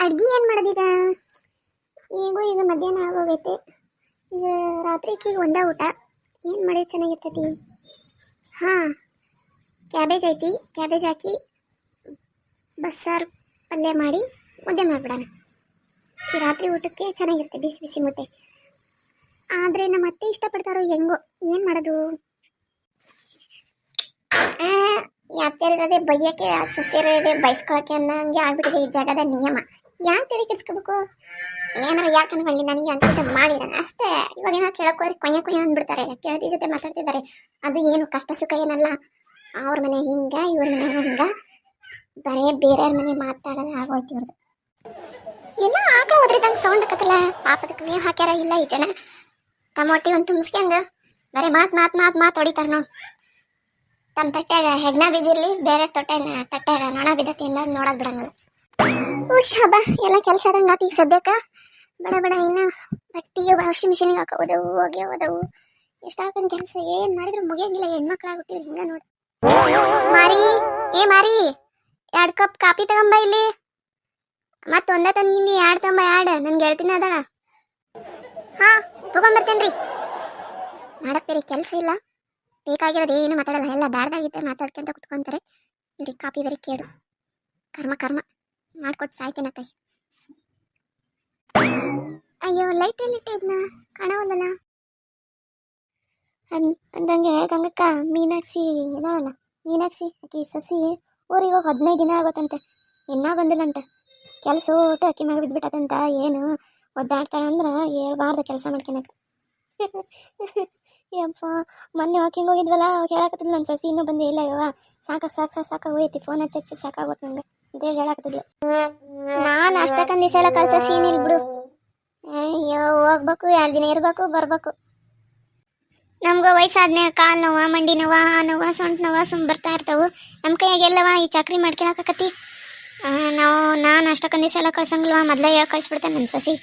ಅಡ್ಗೆ ಏನು ಮಾಡೋದೀಗ? ಈಗೂ ಈಗ ಮಧ್ಯಾಹ್ನ ಆಗೋಗೈತೆ. ಈಗ ರಾತ್ರಿಗೆ ಈಗ ಒಂದೇ ಊಟ. ಏನು ಮಾಡಿದ್ರೆ ಚೆನ್ನಾಗಿರ್ತೈತಿ? ಹಾಂ, ಕ್ಯಾಬೇಜ್ ಐತಿ. ಕ್ಯಾಬೇಜ್ ಹಾಕಿ ಬಸ್ಸಾರು ಪಲ್ಯ ಮಾಡಿ ಮುದ್ದೆ ಮಾಡಿಬಿಡೋಣ. ಈ ರಾತ್ರಿ ಊಟಕ್ಕೆ ಚೆನ್ನಾಗಿರುತ್ತೆ ಬಿಸಿ ಬಿಸಿ ಮುದ್ದೆ. ಆದರೆ ನಮ್ಮ ಅತ್ತೆ ಇಷ್ಟಪಡ್ತಾರೋ ಹೆಂಗೋ? ಏನು ಮಾಡೋದು? ಯಾತ್ಯಾರಿರೋದೇ ಬೈಯಕ್ಕೆ ಸಸ್ಯರಿರೋದೇ ಬಯಸ್ಕೊಳಕ್ಕೆ ಹಂಗೆ ಆಗ್ಬಿಟ್ಟಿದೆ ಈ ಜಾಗದ ನಿಯಮ. ಯಾಕೆ ತಲೆ ಕೆಡ್ಸ್ಕೋಬೇಕು? ಏನಾರ ಯಾಕೆ ಅನ್ಕೊಂಡಿ ನನಗೆ ಅನ್ಸುತ್ತೆ ಮಾಡಿಡೋಣ ಅಷ್ಟೇ. ಇವಾಗ ಏನೋ ಕೇಳಕ್ ಹೋದ್ರೆ ಕೊಯ್ಯ ಕೊಯ್ಯ ಅಂದ್ಬಿಡ್ತಾರೆ. ಕೇಳ್ತಿ ಜೊತೆ ಮಾತಾಡ್ತಿದ್ದಾರೆ. ಅದು ಏನು ಕಷ್ಟ ಸುಖ ಏನಲ್ಲ. ಅವ್ರ ಮನೆ ಹಿಂಗ, ಇವ್ರ ಮನೆ ಹಿಂಗೆ. ಬರೇ ಬೇರೆಯವ್ರ ಮನೆ ಮಾತಾಡೋದು ಆಗೋಯ್ತು ಇವ್ರದ್ದು ಎಲ್ಲ ಆಕಳ ಹೋದ್ರಿದಂಗೆ ಸೌಂಡ್ ಕತ್ತಲ್ಲ ಪಾಪದಕ್ಕೆ ಮೇವು ಹಾಕ್ಯಾರ? ಇಲ್ಲ ಈ ಜನ. ಟಮೋಟಿ ಒಂದು ತುಂಬಿಸ್ಕ್ಯಂಗ ಬರೀ ಮಾತ್ ಮಾತ್ ಮಾತ್ ಮಾತ್ ಹೊಡಿತಾರ ನೋ ತಮ್ಮ ತಟ್ಟೆಗ ಹೆಗ್ನ ಬಿದ್ದಿರಲಿ, ಬೇರೆ ತೊಟ್ಟೆ ತಟ್ಟೆಗ ನೊಣ ಬಿದ್ದತಿ ಇಲ್ಲ ನೋಡೋದು ಬಿಡಂಗಿಲ್ಲ. ಶಾಬ ಎಲ್ಲ ಕೆಲಸ ಆದಂಗ ಈಗ ಸದ್ಯಕ್ಕ. ಬಡ ಬಡ, ಇನ್ನ ಬಟ್ಟಿಗೆ ವಾಷಿಂಗ್ ಮಿಷಿನಿಗೆ ಹಾಕೋದವು ಹೋದವು ಎಷ್ಟಾಗನ್ ಕೆಲಸ? ಏನ್ ಮಾಡಿದ್ರು ಮುಗಿಯಂಗಿಲ್ಲ. ಹೆಣ್ಮಕ್ಳಾಗ್ಬಿಟ್ಟಿದ್ರು ಹಿಂಗ ನೋಡಿ. ಮಾರಿ, ಏ, ಮಾರಿ, ಎರಡ್ ಕಪ್ ಕಾಫಿ ತಗೊಂಬ ಇಲ್ಲಿ. ಮತ್ತ ಒಂದ ತಂದಿನಿ ಎರಡ್ ತಗೊಂಬ, ಎರಡ್. ನನ್ ಗೆಳತಿನ ಅದಣ ಹಾ ತಗೊಂಬರ್ತೇನ್ರಿ ಮಾಡಕ್ತೀರಿ ಕೆಲಸ ಇಲ್ಲ. ಬೇಕಾಗಿರೋದು ಏನು ಮಾತಾಡಲ್ಲ. ಎಲ್ಲ ಬ್ಯಾಡ್ದಾಗಿದ್ದೆ ಮಾತಾಡ್ಕೊಂತ ಕುತ್ಕೊಂತಾರೆ. ಇವ್ರಿಗೆ ಕಾಪಿ ಬೇರೆ ಕೇಳು. ಕರ್ಮ ಕರ್ಮ. ಮಾಡ್ಕೊಟ್ಟು ಸಾಯ್ತೇನೆ ತಾಯಿ ಅಯ್ಯೋ ಲೈಟ್ ಎಲ್ಲಿ ಇಟ್ಟಿದ್ನ ಕಾಣವಲ್ಲಲ್ಲ ಅನ್- ಅಂದಂಗೆ ಗಂಗಕ್ಕ, ಮೀನಾಕ್ಷಿ ಇದಾಳಲ್ಲ ಮೀನಾಕ್ಷಿ ಆಕಿ ಸಸಿ ಊರಿಗೆ ಹೋಗಿ ಹದಿನೈದು ದಿನ ಆಗೋತಂತೆ ಇನ್ನೂ ಬಂದಿಲ್ಲಂತೆ. ಕೆಲಸ ಊಟ ಅಕ್ಕಿ ಮ್ಯಾಗ ಬಿದ್ದುಬಿಟ್ಟತಂತ ಏನು ಒದ್ದಾಡ್ತಾಳೆ ಅಂದ್ರೆ ಹೇಳ್ಬಾರ್ದು ಕೆಲಸ ಮಾಡ್ಕೊಳಕ. ಯಪ್ಪ, ಮೊನ್ನೆ ವಾಕಿಂಗ್ ಹೋಗಿದ್ವಲ್ಲ ಅವಾಗ ಹೇಳಕತ್ತಿದ್ಲು ನನ್ನ ಸಸಿ ಇನ್ನೂ ಬಂದೇ ಇಲ್ಲ ಯವ್ವ. ಸಾಕ ಸಾಕ ಸಾಕ ಸಾಕ ಹೋಯ್ತಿ ಫೋನ್ ಹಚ್ಚಿ ಹಚ್ಚಿ ಸಾಕಾಗೋತ್ ನಂಗೆ. ಅಂತೇಳಿ ಹೇಳಕತ್ತಿದ್ಲು. ನಾನು ಅಷ್ಟಕ್ಕೊಂದು ಎಲ್ಲ ಕಳ್ಸೋ ಸೀನ್ ಇಲ್ಲ ಬಿಡು. ಹೋಗ್ಬೇಕು, ಎರಡು ದಿನ ಇರ್ಬೇಕು, ಬರ್ಬೇಕು. ನಮ್ಗೆ ವಯಸ್ಸಾದ್ಮೇಲೆ ಕಾಲು ನೋವ, ಮಂಡಿ ನೋವ ಆ ನೋವ, ಸೊಂಟ ನೋವ, ಸುಮ್ ಬರ್ತಾ ಇರ್ತಾವು. ನಮ್ಮ ಕೈಯಾಗೆಲ್ಲವ ಈ ಚಾಕ್ರಿ ಮಾಡ್ಕೊಳಕತ್ತಿ ನಾವು, ನಾನು ದಿವಸ ಎಲ್ಲ ಕಳ್ಸಂಗಿಲ್ವ? ಮೊದಲೇ ಹೇಳಿ ಕಳಿಸ್ಬಿಡ್ತೇನೆ ನನ್ನ ಸಸಿ.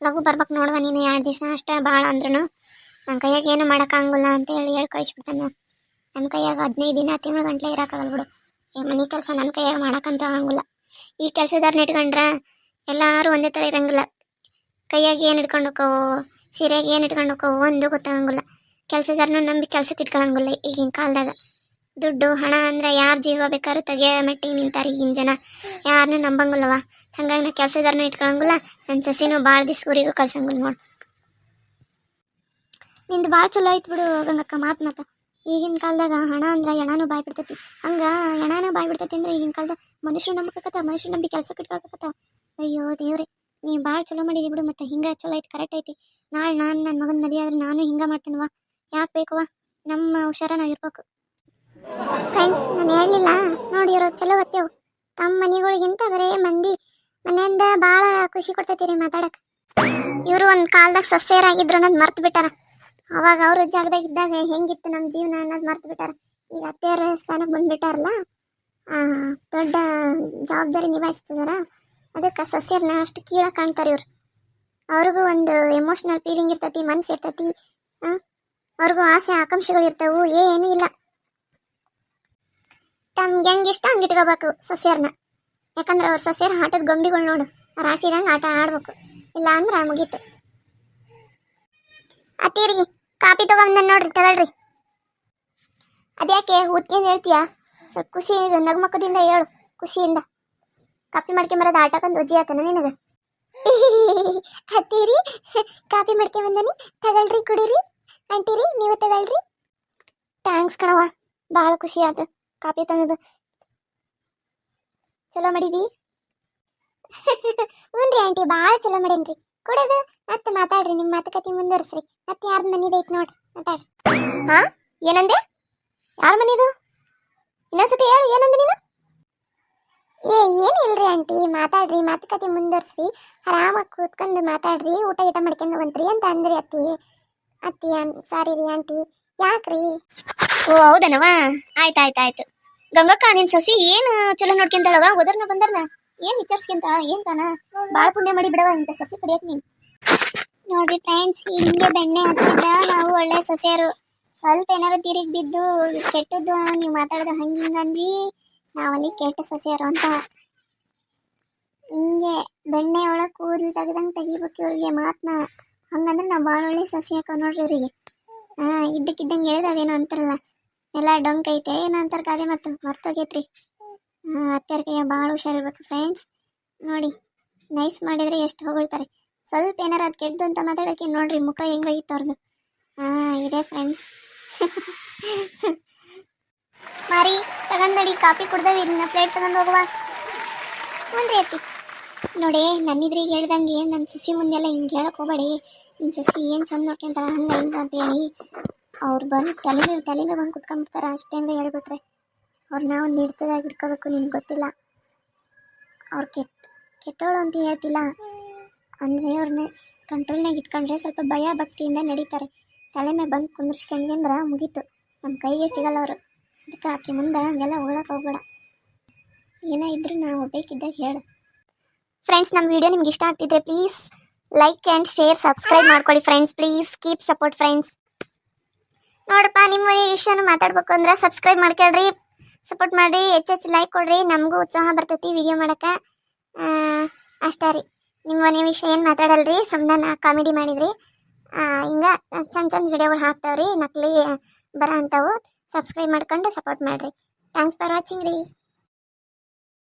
ಲಘು ಬರ್ಬೇಕು ನೋಡುವ ನೀನು ಎರಡು ದಿವಸ ಅಷ್ಟೇ ಭಾಳ ಅಂದ್ರೂ ನನ್ನ ಕೈಯಾಗ ಏನು ಮಾಡೋಕ್ಕಾಗಲ್ಲ ಅಂತ ಹೇಳಿ ಹೇಳಿ ಕಳಿಸ್ಬಿಡ್ತೇನೆ ನನ್ನ ಕೈಯಾಗ ಹದಿನೈದು ದಿನ ತಿಂಗಳು ಗಂಟ್ಲೆ ಇರೋಕ್ಕಾಗಲ್ಲ ಬಿಡು. ಈ ಮನೆ ಕೆಲಸ ನನ್ನ ಕೈಯಾಗ ಮಾಡೋಕ್ಕಂತ ಆಗಂಗಿಲ್ಲ. ಈ ಕೆಲಸದಾರನ್ನ ಇಟ್ಕೊಂಡ್ರ ಎಲ್ಲರೂ ಒಂದೇ ಥರ ಇರಂಗಿಲ್ಲ. ಕೈಯಾಗ ಏನು ಇಟ್ಕೊಂಡು ಸೀರೆಗೆ ಏನು ಇಟ್ಕೊಂಡು ಹೋಕ್ಕವು ಒಂದು ಗೊತ್ತಾಗಂಗಿಲ್ಲ. ಕೆಲಸದಾರನು ನಂಬಿ ಕೆಲ್ಸಕ್ಕೆ ಇಟ್ಕೊಳಂಗಿಲ್ಲ ಈಗಿನ ಕಾಲದಾಗ. ದುಡ್ಡು, ಹಣ ಅಂದ್ರೆ ಯಾರ ಜೀವ ಬೇಕಾದ್ರೂ ತೆಗಿಯೋ ಮಟ್ಟಿಗೆ ನಿಂತಾರೆ ಈಗಿನ ಜನ. ಯಾರನ್ನೂ ನಂಬಂಗಿಲ್ಲವ ಹಂಗಾಗಿ ನಾ ಕೆಲಸದಾರನು ಇಟ್ಕೊಳಂಗಿಲ್ಲ ನನ್ನ ಸಸಿನೂ ಭಾಳ ದಿವ್ಸ ಊರಿಗೂ ಕಳ್ಸಂಗಿಲ್ಲ ನೋಡಿ. ನಿಂದು ಭಾಳ ಚಲೋ ಆಯ್ತು ಬಿಡು ಗಂಗಕ್ಕ, ಮಾತು ಮಾತ. ಈಗಿನ ಕಾಲದಾಗ ಹಣ ಅಂದ್ರೆ ಹೆಣಾನು ಬಾಯ್ ಬಿಡ್ತೈತಿ ಹಂಗ ಹೆಣಾನು ಬಾಯ್ ಬಿಡ್ತೈತಿ ಅಂದ್ರೆ ಈಗಿನ ಕಾಲದಾಗ ಮನುಷ್ಯರು ನಂಬಕತ್ತ ಮನುಷ್ಯರು ನಂಬಿ ಕೆಲಸ ಇಟ್ಕೊಳಕತ್ತ ಅಯ್ಯೋ ದೇವ್ರಿ, ನೀ ಭಾಳ ಚಲೋ ಮಾಡಿದಿ ಬಿಡು ಮತ್ತೆ, ಹಿಂಗ ಚಲೋ ಐತಿ ಕರೆಕ್ಟ್ ಐತಿ. ನಾಳೆ ನಾನು ನನ್ನ ಮಗನ ಮದಿ ಆದ್ರೆ ನಾನು ಹಿಂಗ ಮಾಡ್ತೀನವ ಯಾಕೆ ಬೇಕವ ನಮ್ಮ ಹುಷಾರನಾಗಿರ್ಬೇಕು ಫ್ರೆಂಡ್ಸ್ ನಾನು ಹೇಳಲಿಲ್ಲ. ನೋಡಿ ಇರೋ ಚಲೋ ಓದ್ತೇವು ತಮ್ಮ ಮನೆಗಳಿಗಿಂತ ಬರೇ ಮಂದಿ, ಮನೆಯಿಂದ ಭಾಳ ಖುಷಿ ಕೊಡ್ತೈತಿ ರೀ ಮಾತಾಡಕ್ಕೆ ಇವರು ಒಂದು ಕಾಲದಾಗ ಸಸ್ಯರಾಗಿದ್ರು ಅನ್ನೋದು ಮರ್ತು ಬಿಟ್ಟಾರ. ಅವಾಗ ಅವರು ಜಾಗದಾಗ ಇದ್ದಾಗ ಹೆಂಗಿತ್ತು ನಮ್ಮ ಜೀವನ ಅನ್ನೋದು ಮರ್ತು ಬಿಟ್ಟಾರ. ಈಗ ಅತ್ತೆಯರ ಸ್ಥಾನಕ್ಕೆ ಬಂದ್ಬಿಟ್ಟಾರಲ್ಲ ದೊಡ್ಡ ಜವಾಬ್ದಾರಿ ನಿಭಾಯಿಸ್ತಿದಾರ. ಅದಕ್ಕೆ ಸಸ್ಯರನ್ನ ಅಷ್ಟು ಕೀಳ ಕಾಣ್ತಾರೆ ಇವ್ರು. ಅವ್ರಿಗೂ ಒಂದು ಎಮೋಷ್ನಲ್ ಫೀಲಿಂಗ್ ಇರ್ತೈತಿ, ಮನ್ಸು ಇರ್ತೈತಿ ಅವ್ರಿಗೂ ಆಸೆ ಆಕಾಂಕ್ಷೆಗಳು ಇರ್ತಾವು, ಏನೂ ಇಲ್ಲ. ತಮ್ಗೆ ಹೆಂಗೆ ಇಷ್ಟ ಹಂಗೆ ಇಟ್ಕೋಬೇಕು ಸಸ್ಯರ್ನ ಯಾಕಂದ್ರೆ ಅವ್ರ ಸಸ್ಯರ ಆಟದ ಗೊಂಬಿಗಳು ನೋಡು ರಾಸಿದಂಗೆ ಆಟ ಆಡ್ಬೇಕು. ಇಲ್ಲ ಅಂದ್ರೆ ಮುಗೀತು. ಅತ್ತೀರಿ ಕಾಪಿ ತಗೊಂಡ್ ನೋಡ್ರಿ ತಗೊಳ್ರಿ. ಅದ್ಯಾಕೆ ಊದ್ಕೊಂಡು ಹೇಳ್ತೀಯಾ? ಸ್ವಲ್ಪ ಖುಷಿ ನಗುಮಕ್ಕದಿಂದ ಹೇಳು, ಖುಷಿಯಿಂದ. ಕಾಪಿ ಮಾಡ್ಕೊಂಬರೋದು ಆಟಕ್ಕಂದು ಒಜ್ಜಿ ಆತನ ನಿನಗೆ? ಹತ್ತೀರಿ ಕಾಪಿ ಮಾಡ್ಕೊಂಬಂದನಿ ತಗೊಳ್ರಿ, ಕುಡೀರಿ ರೀ ನೀವು ತಗೊಳ್ರಿ. ಥ್ಯಾಂಕ್ಸ್ ಕಣವ ಭಾಳ ಖುಷಿ ಆಯ್ತು ಕಾಪಿ ತಂದದು ಚಲೋ ಮಾಡಿದಿ? ರೀ ಆಂಟಿ, ಭಾಳ ಚಲೋ ಮಾಡೇನ್ರಿ. ಕೊಡೋದು? ಮತ್ತೆ ಮಾತಾಡ್ರಿ ನಿಮ್ಮ ಮಾತುಕತೆ ಮುಂದುವರಿಸ್ರಿ. ಮತ್ತೆ ಯಾರ ಮನಿದು ಐತಿ ನೋಡ್ರಿ, ಮಾತಾಡ್ರಿ. ಹಾ? ಏನಂದೆ? ಯಾರ ಮನಿದು? ಇನ್ನೊಂದ್ಸತಿ ಹೇಳು, ಏನಂದೆ ನೀನು? ಏ ಏನಿಲ್ರಿ ಆಂಟಿ, ಮಾತಾಡ್ರಿ, ಮಾತುಕತೆ ಮುಂದುವರ್ಸ್ರಿ. ಆರಾಮಾಗಿ ಕೂತ್ಕೊಂಡು ಮಾತಾಡ್ರಿ, ಊಟ ಗೀಟ ಮಾಡ್ಕೊಂಡು ಬಂತ್ರಿ ಅಂತ ಅಂದ್ರಿ ಅತ್ತಿ. ಅತ್ತಿ ಸಾರಿ ರೀ ಆಂಟಿ. ಯಾಕ್ರಿ? ಓ, ಹೌದನವ? ಆಯ್ತು ಆಯ್ತು ಆಯ್ತು. ಗಂಗಕ್ಕ, ನಿನ್ ಸಸಿ ಏನು ಚಲೋ ನೋಡ್ಕೊಂತಾಳವ? ಹೋದರ್ನ ಬಂದರ್ನ? ಏನ್ ವಿಚಾರಿಸ್ಕೊಂತ ಏನ್ ತಾನ? ಬಾಳ ಪುಣ್ಯ ಮಾಡಿ ಬಿಡವ ಇಂತ ಸಸಿ ಕಡಿಯಕ್ ನೀನ್. ನೋಡ್ರಿ ಫ್ರೆಂಡ್ಸ್ ಹಿಂಗೆ ಬೆಣ್ಣೆ ಹಚ್ಚಿದ್ದ ನಾವು ಒಳ್ಳೆ ಸಸಿಯರು. ಸ್ವಲ್ಪ ಏನಾರು ತಿರುಗಿ ಬಿದ್ದು ಕೆಟ್ಟದ್ದು ನೀವು ಮಾತಾಡೋದು ಹಂಗ ಹಿಂಗ ಅಂದ್ವಿ ನಾವಲ್ಲಿ ಕೆಟ್ಟ ಸಸಿಯರು ಅಂತ. ಹಿಂಗೆ ಬೆಣ್ಣೆ ಒಳಗೆ ಕೂದಲು ತೆಗ್ದಂಗೆ ತೆಗಿಬೇಕು ಇವ್ರಿಗೆ ಮಾತನ್ನ ಹಂಗಂದ್ರೆ ನಾವು ಭಾಳ ಒಳ್ಳೆ ಸಸಿ ಹಾಕೋ ನೋಡ್ರಿ ಇವ್ರಿಗೆ. ಹಾಂ, ಇದ್ದಕ್ಕಿದ್ದಂಗೆ ಹೇಳಿದ ಅದೇನೋ ಅಂತಾರಲ್ಲ. ಎಲ್ಲ ಡೊಂಕ್ ಐತೆ, ಏನೋ ಅಂತಾರೆ ಗಾದೆ ಮತ್ತು ಮರ್ತೋಗೈತ್ರಿ. ಕೈಯ ಭಾಳ ಹುಷಾರಿರ್ಬೇಕು ಫ್ರೆಂಡ್ಸ್ ನೋಡಿ ನೈಸ್ ಮಾಡಿದರೆ ಎಷ್ಟು ಹೊಗಳ್ತಾರೆ. ಸ್ವಲ್ಪ ಏನಾರು ಅದು ಕೆಡ್ದು ಅಂತ ಮಾತಾಡೋಕೆ ನೋಡ್ರಿ, ಮುಖ ಹೆಂಗಾಗಿತ್ತು ಅವ್ರದ್ದು ಹಾಂ, ಇದೆ ಫ್ರೆಂಡ್ಸ್ ಮಾರಿ ತಗೊಂಡಡಿ ಕಾಫಿ ಕುಡ್ದವಿ ಇದನ್ನ ಪ್ಲೇಟ್ ತಗೊಂಡು ಹೋಗುವ. ಹ್ಞೂ ಅತ್ತಿ. ನೋಡಿ ನನ್ನಿದ್ರಿಗೆ ಹೇಳ್ದಂಗೆ ನನ್ನ ಸಸಿ ಮುಂದೆಲ್ಲ ಹಿಂಗೆ ಹೇಳಕ್ ಹೋಗಬೇಡಿ. ನಿನ್ನ ಸಸಿ ಏನು ಚಂದ ನೋಡ್ಕೊಂತ ಹಂಗೆ ಹಿಂಗೆ ಅಂತ ಹೇಳಿ. ಅವ್ರು ಬಂದು ತಲೆ ಮೇಲೆ ತಲೆ ಮೇಲೆ ಬಂದು ಕುತ್ಕೊಂಡ್ಬಿಡ್ತಾರೆ ಅಷ್ಟೇ ಅಂತ ಹೇಳ್ಬಿಟ್ರೆ. ಅವ್ರನ್ನ ಒಂದು ಹಿಡ್ತದಾಗಿ ಇಟ್ಕೋಬೇಕು ನಿನ್ಗೆ ಗೊತ್ತಿಲ್ಲ. ಅವ್ರು ಕೆಟ್ಟ ಕೆಟ್ಟವಳು ಅಂತ ಹೇಳ್ತಿಲ್ಲ. ಅಂದರೆ ಅವ್ರನ್ನ ಕಂಟ್ರೋಲ್ನಾಗ ಇಟ್ಕೊಂಡ್ರೆ ಸ್ವಲ್ಪ ಭಯ ಭಕ್ತಿಯಿಂದ ನಡೀತಾರೆ. ತಲೆ ಮೇಲೆ ಬಂದು ಕುಂದಿರ್ಸ್ಕೊಂಡ್ವಿ ಅಂದ್ರೆ ಮುಗೀತು. ನಮ್ಮ ಕೈಗೆ ಸಿಗಲ್ಲ ಅವರು. ಅದಕ್ಕೆ ಆಕೆ ಮುಂದೆ ಹಂಗೆಲ್ಲ ಹೋಗಕ್ಕೆ ಹೋಗ್ಬೇಡ. ಏನೇ ಇದ್ರೆ ನಾವು ಬೇಕಿದ್ದಾಗ ಹೇಳು. ಫ್ರೆಂಡ್ಸ್ ನಮ್ಮ ವಿಡಿಯೋ ನಿಮ್ಗೆ ಇಷ್ಟ ಆಗ್ತಿದ್ರೆ please like and share subscribe ಮಾಡ್ಕೊಳ್ಳಿ friends please keep support friends ನೋಡಪ್ಪ ನಿಮ್ಮ ವಿಷಯನ ಮಾತಾಡ್ಬೇಕು ಅಂದ್ರೆ ಸಬ್ಸ್ಕ್ರೈಬ್ ಮಾಡ್ಕೊಳ್ರಿ. ಸಪೋರ್ಟ್ ಮಾಡಿ ಹೆಚ್ಚೆಚ್ಚು ಲೈಕ್ ಕೊಡ್ರಿ, ನಮಗೂ ಉತ್ಸಾಹ ಬರ್ತೈತಿ ವಿಡಿಯೋ ಮಾಡಕ್ಕೆ. ಅಷ್ಟೇ ರೀ. ನಿಮ್ಮ ಮನೆ ವಿಷಯ ಏನು ಮಾತಾಡಲ್ರಿ ಸುಮ್ಮನೆ ಕಾಮಿಡಿ ಮಾಡಿದ್ರಿ. ಹಿಂಗೆ ಚಂದ ಚಂದ ವಿಡಿಯೋಗಳು ಹಾಕ್ತಾವ್ರಿ, ನಕಲಿ ಬರೋ ಅಂಥವು ಸಬ್ಸ್ಕ್ರೈಬ್ ಮಾಡ್ಕೊಂಡು ಸಪೋರ್ಟ್ ಮಾಡಿರಿ. ಥ್ಯಾಂಕ್ಸ್ ಫಾರ್ ವಾಚಿಂಗ್ ರೀ.